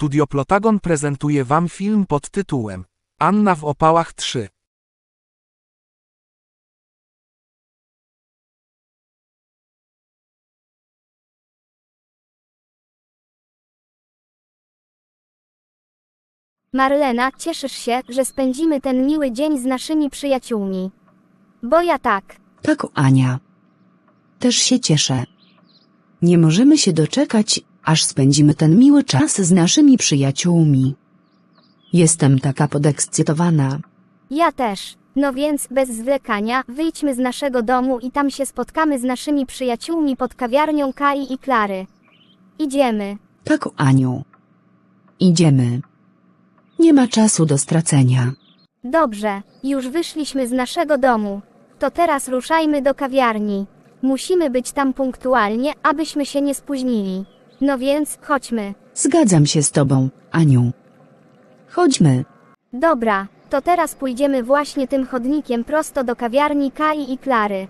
Studio Plotagon prezentuje Wam film pod tytułem Anna w opałach 3. Marlena, cieszysz się, że spędzimy ten miły dzień z naszymi przyjaciółmi. Bo ja tak. Tak, Ania. Też się cieszę. Nie możemy się doczekać, aż spędzimy ten miły czas z naszymi przyjaciółmi. Jestem taka podekscytowana. Ja też. No więc, bez zwlekania, wyjdźmy z naszego domu i tam się spotkamy z naszymi przyjaciółmi pod kawiarnią Kai i Klary. Idziemy. Tak, Aniu. Idziemy. Nie ma czasu do stracenia. Dobrze, już wyszliśmy z naszego domu. To teraz ruszajmy do kawiarni. Musimy być tam punktualnie, abyśmy się nie spóźnili. No więc, chodźmy. Zgadzam się z tobą, Aniu. Chodźmy. Dobra, to teraz pójdziemy właśnie tym chodnikiem prosto do kawiarni Kai i Klary.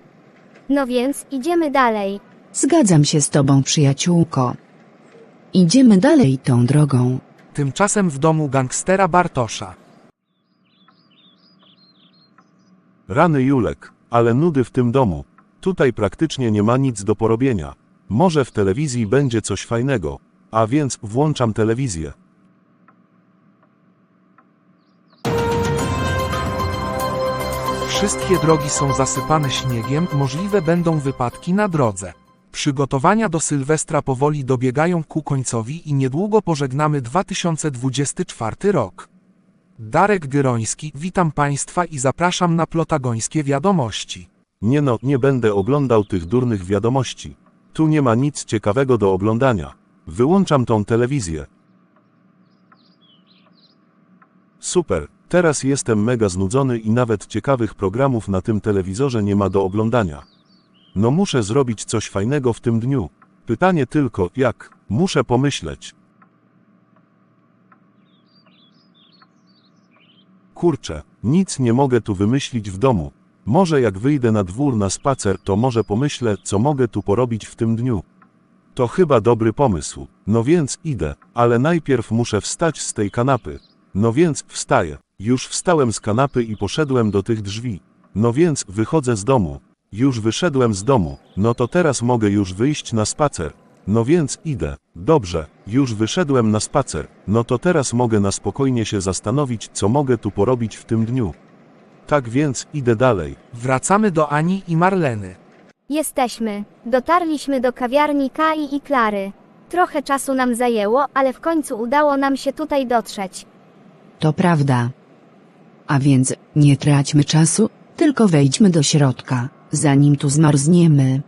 No więc, idziemy dalej. Zgadzam się z tobą, przyjaciółko. Idziemy dalej tą drogą. Tymczasem w domu gangstera Bartosza. Rany Julek, ale nudy w tym domu. Tutaj praktycznie nie ma nic do porobienia. Może w telewizji będzie coś fajnego, a więc włączam telewizję. Wszystkie drogi są zasypane śniegiem, możliwe będą wypadki na drodze. Przygotowania do Sylwestra powoli dobiegają ku końcowi i niedługo pożegnamy 2024 rok. Darek Gyroński, witam Państwa i zapraszam na plotagońskie wiadomości. Nie no, nie będę oglądał tych durnych wiadomości. Tu nie ma nic ciekawego do oglądania. Wyłączam tą telewizję. Super, teraz jestem mega znudzony i nawet ciekawych programów na tym telewizorze nie ma do oglądania. No muszę zrobić coś fajnego w tym dniu. Pytanie tylko, jak? Muszę pomyśleć. Kurczę, nic nie mogę tu wymyślić w domu. Może jak wyjdę na dwór na spacer, to może pomyślę, co mogę tu porobić w tym dniu. To chyba dobry pomysł. No więc idę, ale najpierw muszę wstać z tej kanapy. No więc wstaję. Już wstałem z kanapy i poszedłem do tych drzwi. No więc wychodzę z domu. Już wyszedłem z domu. No to teraz mogę już wyjść na spacer. No więc idę. Dobrze, już wyszedłem na spacer. No to teraz mogę na spokojnie się zastanowić, co mogę tu porobić w tym dniu. Tak więc idę dalej. Wracamy do Ani i Marleny. Jesteśmy. Dotarliśmy do kawiarni Kai i Klary. Trochę czasu nam zajęło, ale w końcu udało nam się tutaj dotrzeć. To prawda. A więc nie traćmy czasu, tylko wejdźmy do środka, zanim tu zmarzniemy.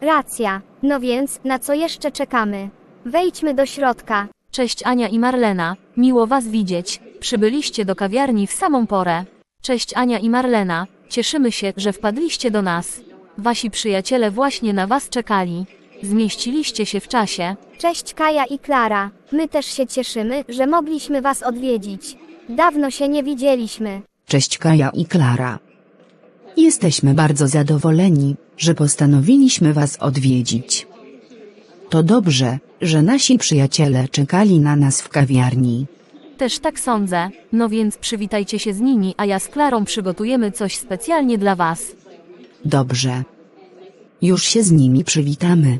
Racja. No więc, na co jeszcze czekamy? Wejdźmy do środka. Cześć Ania i Marlena, miło Was widzieć. Przybyliście do kawiarni w samą porę. Cześć Ania i Marlena, cieszymy się, że wpadliście do nas. Wasi przyjaciele właśnie na Was czekali. Zmieściliście się w czasie. Cześć Kaja i Klara. My też się cieszymy, że mogliśmy Was odwiedzić. Dawno się nie widzieliśmy. Cześć Kaja i Klara. Jesteśmy bardzo zadowoleni, że postanowiliśmy Was odwiedzić. To dobrze, że nasi przyjaciele czekali na nas w kawiarni. Też tak sądzę. No więc przywitajcie się z nimi, a ja z Klarą przygotujemy coś specjalnie dla Was. Dobrze. Już się z nimi przywitamy.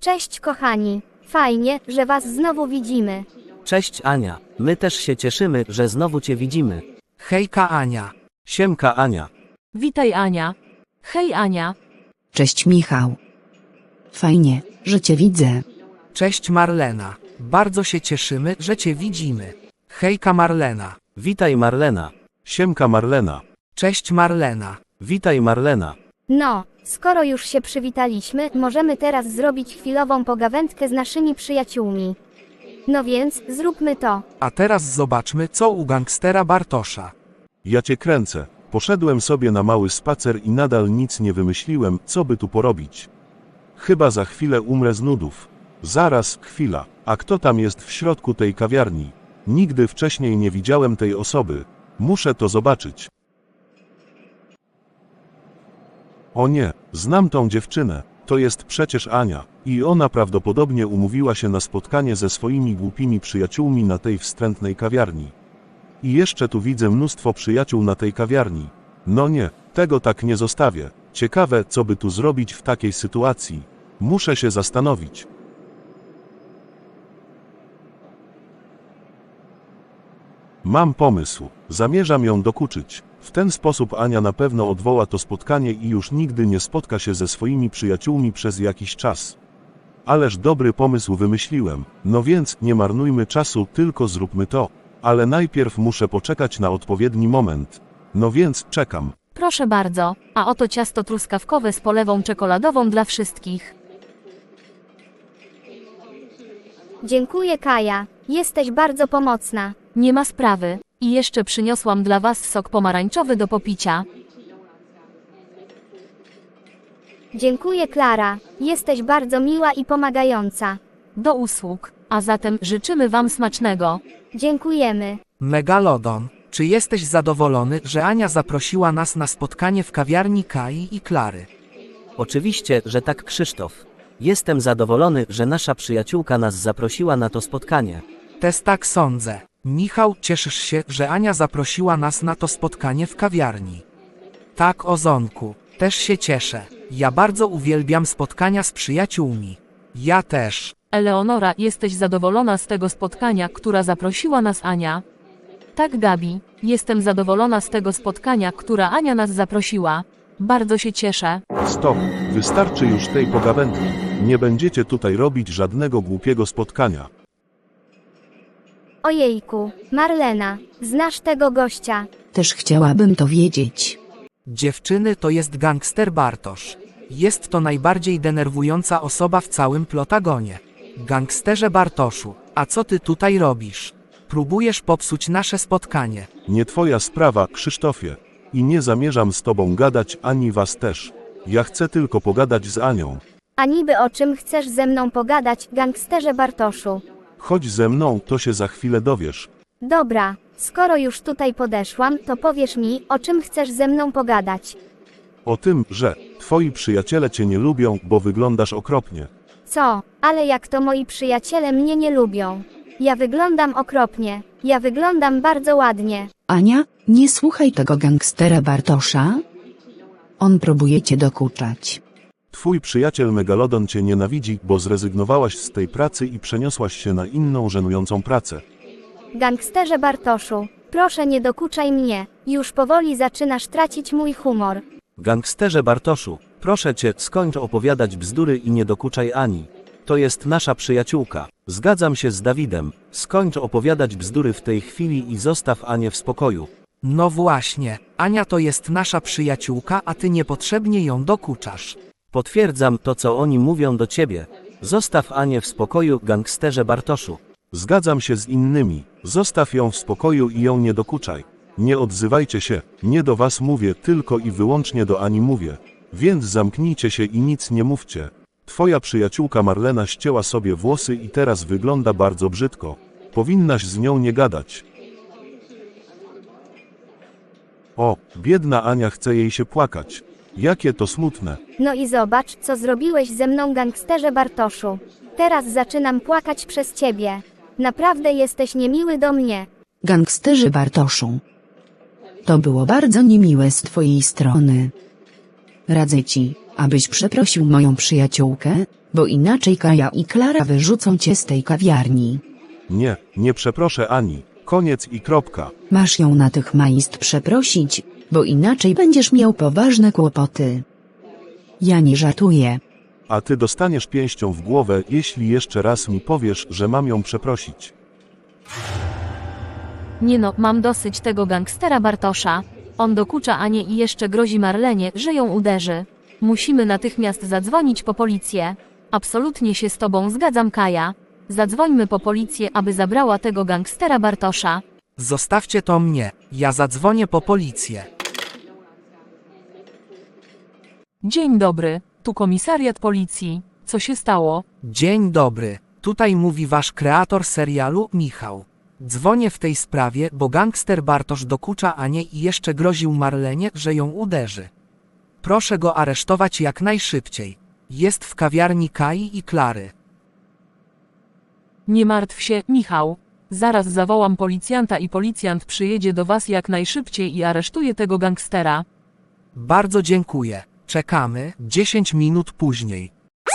Cześć kochani. Fajnie, że Was znowu widzimy. Cześć Ania, my też się cieszymy, że znowu Cię widzimy. Hejka Ania. Siemka Ania. Witaj Ania. Hej Ania. Cześć Michał. Fajnie, że Cię widzę. Cześć Marlena. Bardzo się cieszymy, że Cię widzimy. Hejka Marlena. Witaj Marlena. Siemka Marlena. Cześć Marlena. Witaj Marlena. No, skoro już się przywitaliśmy, możemy teraz zrobić chwilową pogawędkę z naszymi przyjaciółmi. No więc, zróbmy to. A teraz zobaczmy, co u gangstera Bartosza. Ja cię kręcę. Poszedłem sobie na mały spacer i nadal nic nie wymyśliłem, co by tu porobić. Chyba za chwilę umrę z nudów. Zaraz, chwila. A kto tam jest w środku tej kawiarni? Nigdy wcześniej nie widziałem tej osoby. Muszę to zobaczyć. O nie, znam tą dziewczynę. To jest przecież Ania. I ona prawdopodobnie umówiła się na spotkanie ze swoimi głupimi przyjaciółmi na tej wstrętnej kawiarni. I jeszcze tu widzę mnóstwo przyjaciół na tej kawiarni. No nie, tego tak nie zostawię. Ciekawe, co by tu zrobić w takiej sytuacji. Muszę się zastanowić. Mam pomysł. Zamierzam ją dokuczyć. W ten sposób Ania na pewno odwoła to spotkanie i już nigdy nie spotka się ze swoimi przyjaciółmi przez jakiś czas. Ależ dobry pomysł wymyśliłem. No więc nie marnujmy czasu, tylko zróbmy to. Ale najpierw muszę poczekać na odpowiedni moment. No więc czekam. Proszę bardzo, a oto ciasto truskawkowe z polewą czekoladową dla wszystkich. Dziękuję Kaja, jesteś bardzo pomocna. Nie ma sprawy. I jeszcze przyniosłam dla was sok pomarańczowy do popicia. Dziękuję Klara, jesteś bardzo miła i pomagająca. Do usług. A zatem życzymy wam smacznego. Dziękujemy. Megalodon, czy jesteś zadowolony, że Ania zaprosiła nas na spotkanie w kawiarni Kai i Klary? Oczywiście, że tak Krzysztof. Jestem zadowolony, że nasza przyjaciółka nas zaprosiła na to spotkanie. Też tak sądzę. Michał, cieszysz się, że Ania zaprosiła nas na to spotkanie w kawiarni. Tak, Ozonku, też się cieszę. Ja bardzo uwielbiam spotkania z przyjaciółmi. Ja też. Eleonora, jesteś zadowolona z tego spotkania, która zaprosiła nas Ania? Tak, Gabi, jestem zadowolona z tego spotkania, która Ania nas zaprosiła. Bardzo się cieszę. Stop, wystarczy już tej pogawędki. Nie będziecie tutaj robić żadnego głupiego spotkania. Ojejku, Marlena, znasz tego gościa. Też chciałabym to wiedzieć. Dziewczyny to jest gangster Bartosz. Jest to najbardziej denerwująca osoba w całym Plotagonie. Gangsterze Bartoszu, a co ty tutaj robisz? Próbujesz popsuć nasze spotkanie. Nie twoja sprawa, Krzysztofie. I nie zamierzam z tobą gadać, ani was też. Ja chcę tylko pogadać z Anią. A niby o czym chcesz ze mną pogadać, gangsterze Bartoszu? Chodź ze mną, to się za chwilę dowiesz. Dobra, skoro już tutaj podeszłam, to powiesz mi, o czym chcesz ze mną pogadać. O tym, że twoi przyjaciele cię nie lubią, bo wyglądasz okropnie. Co? Ale jak to moi przyjaciele mnie nie lubią. Ja wyglądam okropnie. Ja wyglądam bardzo ładnie. Ania, nie słuchaj tego gangstera Bartosza. On próbuje cię dokuczać. Twój przyjaciel Megalodon cię nienawidzi, bo zrezygnowałaś z tej pracy i przeniosłaś się na inną żenującą pracę. Gangsterze Bartoszu, proszę nie dokuczaj mnie. Już powoli zaczynasz tracić mój humor. Gangsterze Bartoszu, proszę cię, skończ opowiadać bzdury i nie dokuczaj Ani. To jest nasza przyjaciółka. Zgadzam się z Dawidem. Skończ opowiadać bzdury w tej chwili i zostaw Anię w spokoju. No właśnie, Ania to jest nasza przyjaciółka, a ty niepotrzebnie ją dokuczasz. Potwierdzam to, co oni mówią do ciebie. Zostaw Anię w spokoju, gangsterze Bartoszu. Zgadzam się z innymi. Zostaw ją w spokoju i ją nie dokuczaj. Nie odzywajcie się, nie do was mówię, tylko i wyłącznie do Ani mówię. Więc zamknijcie się i nic nie mówcie. Twoja przyjaciółka Marlena ścięła sobie włosy i teraz wygląda bardzo brzydko. Powinnaś z nią nie gadać. O, biedna Ania chce jej się płakać. Jakie to smutne. No i zobacz, co zrobiłeś ze mną, gangsterze Bartoszu. Teraz zaczynam płakać przez ciebie. Naprawdę jesteś niemiły do mnie. Gangsterzy Bartoszu. To było bardzo niemiłe z twojej strony. Radzę ci, abyś przeprosił moją przyjaciółkę, bo inaczej Kaja i Klara wyrzucą cię z tej kawiarni. Nie, nie przeproszę Ani. Koniec i kropka. Masz ją natychmiast przeprosić, bo inaczej będziesz miał poważne kłopoty. Ja nie żartuję. A ty dostaniesz pięścią w głowę, jeśli jeszcze raz mi powiesz, że mam ją przeprosić. Nie no, mam dosyć tego gangstera Bartosza. On dokucza Anię i jeszcze grozi Marlenie, że ją uderzy. Musimy natychmiast zadzwonić po policję. Absolutnie się z tobą zgadzam, Kaja. Zadzwońmy po policję, aby zabrała tego gangstera Bartosza. Zostawcie to mnie, ja zadzwonię po policję. Dzień dobry, tu komisariat policji. Co się stało? Dzień dobry, tutaj mówi wasz kreator serialu, Michał. Dzwonię w tej sprawie, bo gangster Bartosz dokucza Anię i jeszcze groził Marlenie, że ją uderzy. Proszę go aresztować jak najszybciej. Jest w kawiarni Kai i Klary. Nie martw się, Michał. Zaraz zawołam policjanta i policjant przyjedzie do was jak najszybciej i aresztuje tego gangstera. Bardzo dziękuję. Czekamy 10 minut później.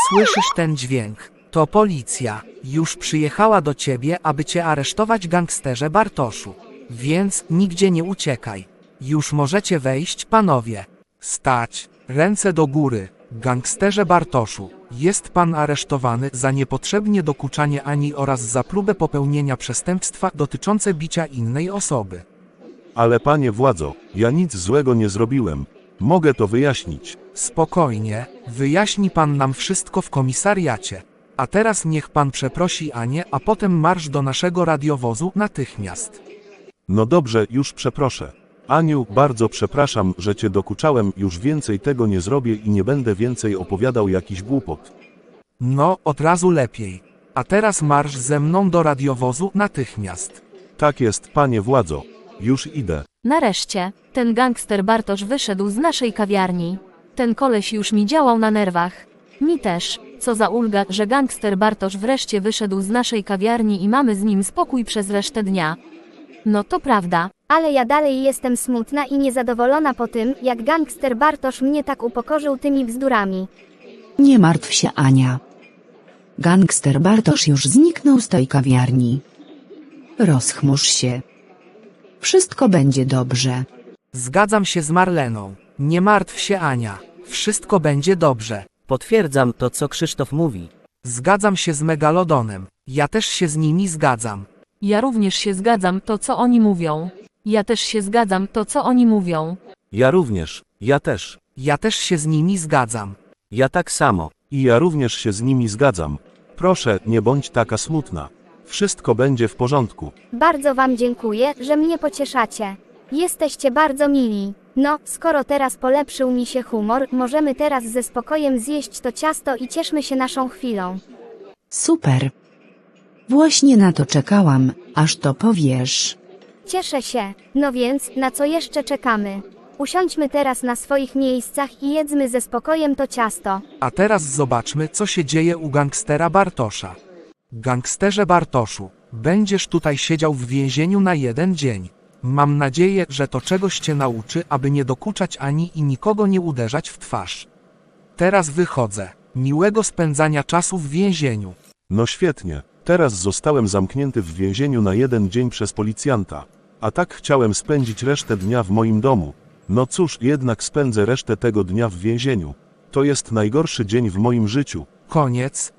Słyszysz ten dźwięk? To policja. Już przyjechała do ciebie, aby cię aresztować gangsterze Bartoszu. Więc nigdzie nie uciekaj. Już możecie wejść, panowie. Stać. Ręce do góry. Gangsterze Bartoszu, jest pan aresztowany za niepotrzebnie dokuczanie Ani oraz za próbę popełnienia przestępstwa dotyczące bicia innej osoby. Ale panie władzo, ja nic złego nie zrobiłem. Mogę to wyjaśnić. Spokojnie, wyjaśni pan nam wszystko w komisariacie. A teraz niech pan przeprosi Anię, a potem marsz do naszego radiowozu natychmiast. No dobrze, już przeproszę. Aniu, bardzo przepraszam, że cię dokuczałem, już więcej tego nie zrobię i nie będę więcej opowiadał jakiś głupot. No, od razu lepiej. A teraz marsz ze mną do radiowozu natychmiast. Tak jest, panie władzo. Już idę. Nareszcie, ten gangster Bartosz wyszedł z naszej kawiarni. Ten koleś już mi działał na nerwach. Mi też. Co za ulga, że gangster Bartosz wreszcie wyszedł z naszej kawiarni i mamy z nim spokój przez resztę dnia. No to prawda. Ale ja dalej jestem smutna i niezadowolona po tym, jak gangster Bartosz mnie tak upokorzył tymi bzdurami. Nie martw się Ania. Gangster Bartosz już zniknął z tej kawiarni. Rozchmurz się. Wszystko będzie dobrze. Zgadzam się z Marleną. Nie martw się Ania. Wszystko będzie dobrze. Potwierdzam to, co Krzysztof mówi. Zgadzam się z Megalodonem. Ja też się z nimi zgadzam. Ja również się zgadzam to, co oni mówią. Ja też się zgadzam to, co oni mówią. Ja również, ja też. Ja też się z nimi zgadzam. Ja tak samo. I ja również się z nimi zgadzam. Proszę, nie bądź taka smutna. Wszystko będzie w porządku. Bardzo wam dziękuję, że mnie pocieszacie. Jesteście bardzo mili. No, skoro teraz polepszył mi się humor, możemy teraz ze spokojem zjeść to ciasto i cieszmy się naszą chwilą. Super. Właśnie na to czekałam, aż to powiesz. Cieszę się. No więc, na co jeszcze czekamy? Usiądźmy teraz na swoich miejscach i jedzmy ze spokojem to ciasto. A teraz zobaczmy, co się dzieje u gangstera Bartosza. Gangsterze Bartoszu, będziesz tutaj siedział w więzieniu na jeden dzień. Mam nadzieję, że to czegoś cię nauczy, aby nie dokuczać ani i nikogo nie uderzać w twarz. Teraz wychodzę. Miłego spędzania czasu w więzieniu. No świetnie. Teraz zostałem zamknięty w więzieniu na jeden dzień przez policjanta. A tak chciałem spędzić resztę dnia w moim domu. No cóż, jednak spędzę resztę tego dnia w więzieniu. To jest najgorszy dzień w moim życiu. Koniec,